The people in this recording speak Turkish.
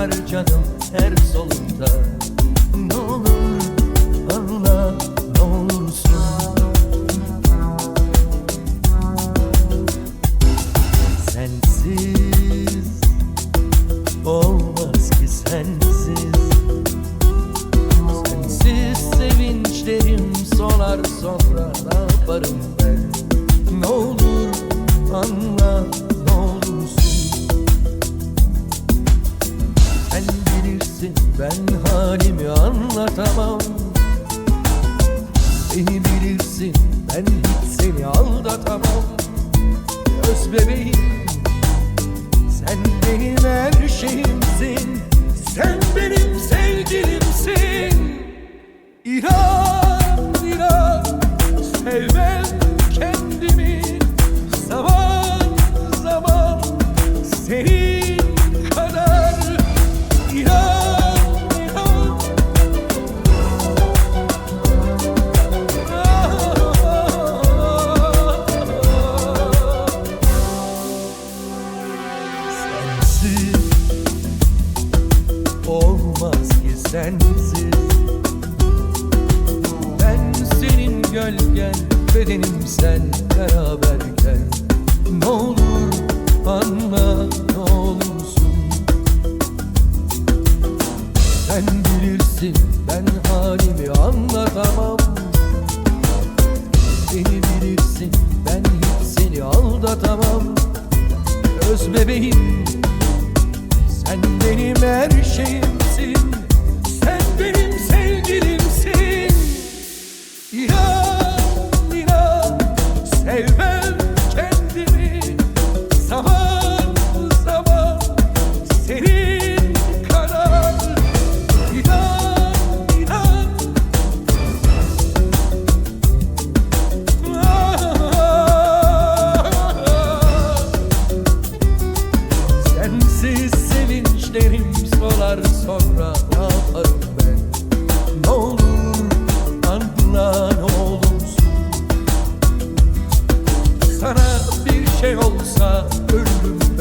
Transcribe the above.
da Ne olur anla ne olursun. Sensiz olmaz ki sensiz. Sensiz sevinçlerim solar sonra ne yaparım ben? Ne olur anla ben halimi anlatamam. Beni bilirsin ben hiç seni aldatamam. Öz bebeğim sen benim her şeyimsin. Sen benim sevgilimsin. İnan inan Sevmem kendimi. Zaman zaman Senin Sensiz. Olmaz ki sensiz. Ben senin gölgen bedenim sen beraberken Ne olur anla ne olursun. Sen bilirsin ben halimi anlatamam. Beni bilirsin ben hiç seni aldatamam. Öz bebeğim her şeyimsin sonra ne yaparım ben. Ne olur anla ne olursun. Sana bir şey olsa ölürüm